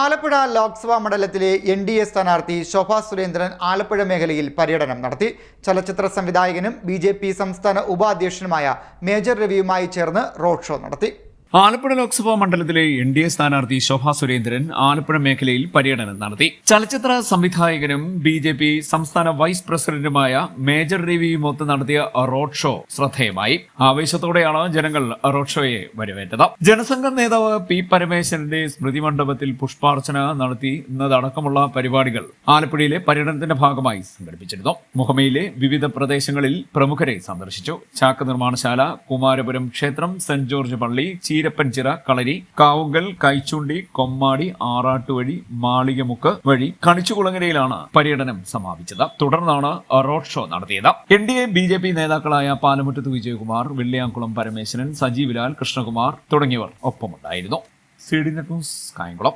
ആലപ്പുഴ ലോക്സഭാ മണ്ഡലത്തിലെ N D A സ്ഥാനാർത്ഥി ശോഭാ സുരേന്ദ്രൻ ആലപ്പുഴ മേഖലയിൽ പര്യടനം നടത്തി. ചലച്ചിത്ര സംവിധായകനും ബി സംസ്ഥാന ഉപാധ്യക്ഷനുമായ മേജർ രവിയുമായി ചേർന്ന് റോഡ് ഷോ നടത്തി. ആലപ്പുഴ ലോക്സഭാ മണ്ഡലത്തിലെ എൻ ഡി എ സ്ഥാനാർത്ഥി ശോഭാ സുരേന്ദ്രൻ ആലപ്പുഴ മേഖലയിൽ പര്യടനം നടത്തി. ചലച്ചിത്ര സംവിധായകനും ബി ജെ പി സംസ്ഥാന വൈസ് പ്രസിഡന്റുമായ മേജർ രവിയുമൊത്ത് നടത്തിയ റോഡ് ഷോ ശ്രദ്ധേയമായി. ആവേശത്തോടെയാണ് ജനങ്ങൾ റോഡ് ഷോയെ വരവേറ്റത്. ജനസംഘം നേതാവ് പി പരമേശ്വരന്റെ സ്മൃതി മണ്ഡപത്തിൽ പുഷ്പാർച്ചന നടത്തി എന്നതടക്കമുള്ള പരിപാടികൾ ആലപ്പുഴയിലെ പര്യടനത്തിന്റെ ഭാഗമായി സംഘടിപ്പിച്ചിരുന്നു. മുഹമ്മയിലെ വിവിധ പ്രദേശങ്ങളിൽ പ്രമുഖരെ സന്ദർശിച്ചു. ചാക്ക് നിർമ്മാണശാല കുമാരപുരം ക്ഷേത്രം സെന്റ് ജോർജ് പള്ളി ചീരപ്പൻചിറ കളരി കാവുങ്കൽ കൈച്ചുണ്ടി കൊമ്മാടി ആറാട്ടുവഴി മാളികമുക്ക് വഴി കണിച്ചുകുളങ്ങരയിലാണ് പര്യടനം സമാപിച്ചത്. തുടർന്നാണ് റോഡ് ഷോ നടത്തിയത്. N D A B J P നേതാക്കളായ പാലമുറ്റത്ത് വിജയകുമാർ വെള്ളിയാംകുളം പരമേശ്വരൻ സജീവ് ലാൽ കൃഷ്ണകുമാർ തുടങ്ങിയവർ ഒപ്പമുണ്ടായിരുന്നു. C D news Kayamkulam.